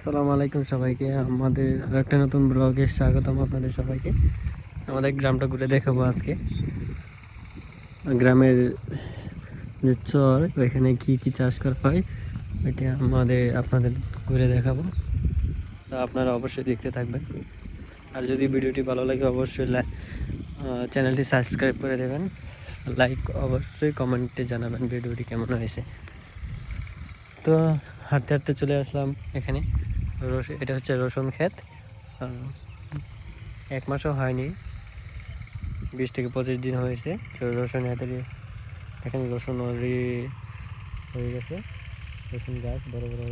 আসসালামু আলাইকুম সবাইকে। আমাদের একটা নতুন ব্লগে স্বাগতম আপনাদের সবাইকে। আমাদের গ্রামটা ঘুরে দেখাবো আজকে। গ্রামের যে চর, ওইখানে কি কি চাষ করা হয়, ওইটা আমাদের আপনাদের ঘুরে দেখাবো। তো আপনারা অবশ্যই দেখতে থাকবেন। আর যদি ভিডিওটি ভালো লাগে, অবশ্যই চ্যানেলটি সাবস্ক্রাইব করে দেবেন। লাইক অবশ্যই কমেন্টে জানাবেন ভিডিওটি কেমন হয়েছে। তো হাঁটতে হাঁটতে চলে আসলাম এখানে। এটা হচ্ছে রসুন ক্ষেত। এক মাসও হয়নি। বিশ থেকে পঁচিশ দিন হয়েছে। রসুন হাতের দেখেন রসুন অলরেডি হয়ে গেছে। রসুন গাছ বড় বড়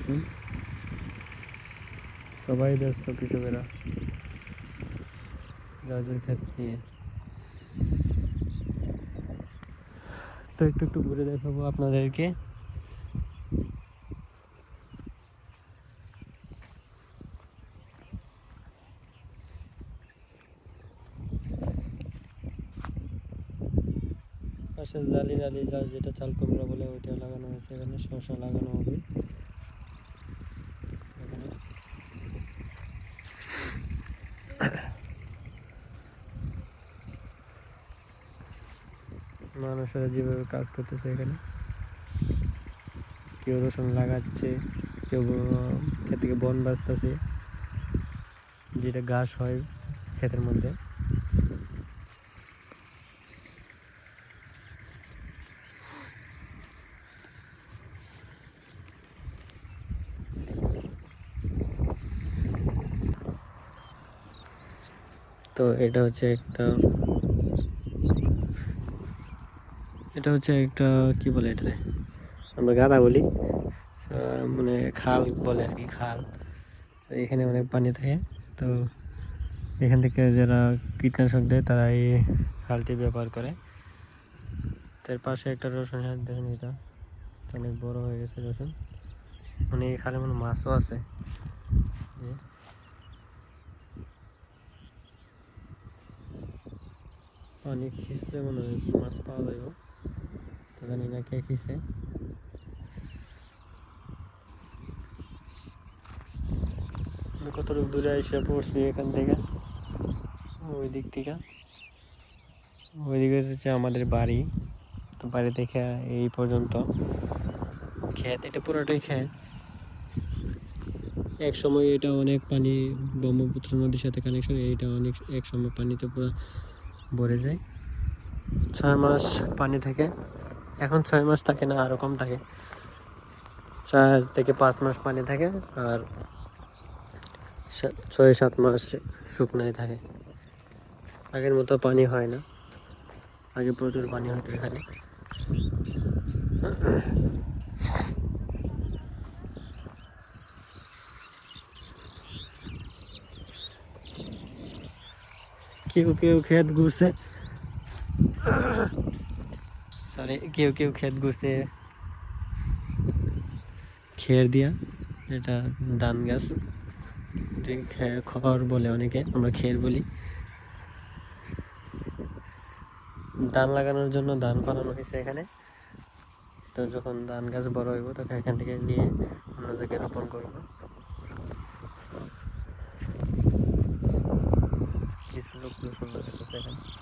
কি সবাই ব্যস্ত কৃষকেরা। গাজর ক্ষেত নিয়ে। তো একটু একটু ঘুরে দেখাবো আপনাদেরকে। পাশে জালি জালি যা যেটা চাল কুমড়া বলে ওইটা লাগানো হয়েছে এখানে, শসা লাগানো হবে। মানুষেরা যেভাবে কাজ করতেছে এখানে। কেউ রসুন লাগাচ্ছে, কেউ ক্ষেত থেকে বন বাঁচতেছে। যেটা ঘাস হয় ক্ষেতের মধ্যে। তো এটা হচ্ছে একটা এটা হচ্ছে একটা কি বলে এটা আমরা গাদা বলি। মানে খাল বলে আর কি খাল। তো এখানে অনেক পানি থাকে। তো এখান থেকে যারা কীটনাশক দেয় তারা এই খালটি ব্যবহার করে। তার পাশে একটা রসুন হাত দেখেন এটা। অনেক বড় হয়ে গেছে রসুন। মানে এই খালে মানে মাছও আছে। পানি খিচলে মনে হয় মাছ পাওয়া তো জানি না কে আমি কতটুকু দূরে এসে পড়ছি এখান থেকে ওই দিক থেকে। ওই দিকে হচ্ছে আমাদের বাড়ি তো বাড়ি থেকে এই পর্যন্ত। ক্ষেত এটা পুরোটাই ক্ষেত এক সময় এটা অনেক পানি ব্রহ্মপুত্র নদীর সাথে কানেকশন এইটা অনেক এক সময় পানিতে পুরো ভরে যায়। ছয় মাস পানি থাকে এখন ছয় মাস থাকে না আরও কম থাকে। চার থেকে পাঁচ মাস পানি থাকে আর ছয় সাত মাস শুকনায় থাকে। আগের মতো পানি হয় না। আগে প্রচুর পানি হতো এখানে। কেউ কেউ ক্ষেত ঘুরছে। সরি কেউ কেউ ক্ষেত ঘুরছে খের দিয়া এটা ধান গাছ খড় বলে অনেকে আমরা খের বলি ধান লাগানোর জন্য ধান ফলানো হয়েছে এখানে। তো যখন ধান গাছ বড় হইব, তখন এখান থেকে নিয়ে অন্য রোপণ করব। কিছু লোক লাগাইতেছে এখানে।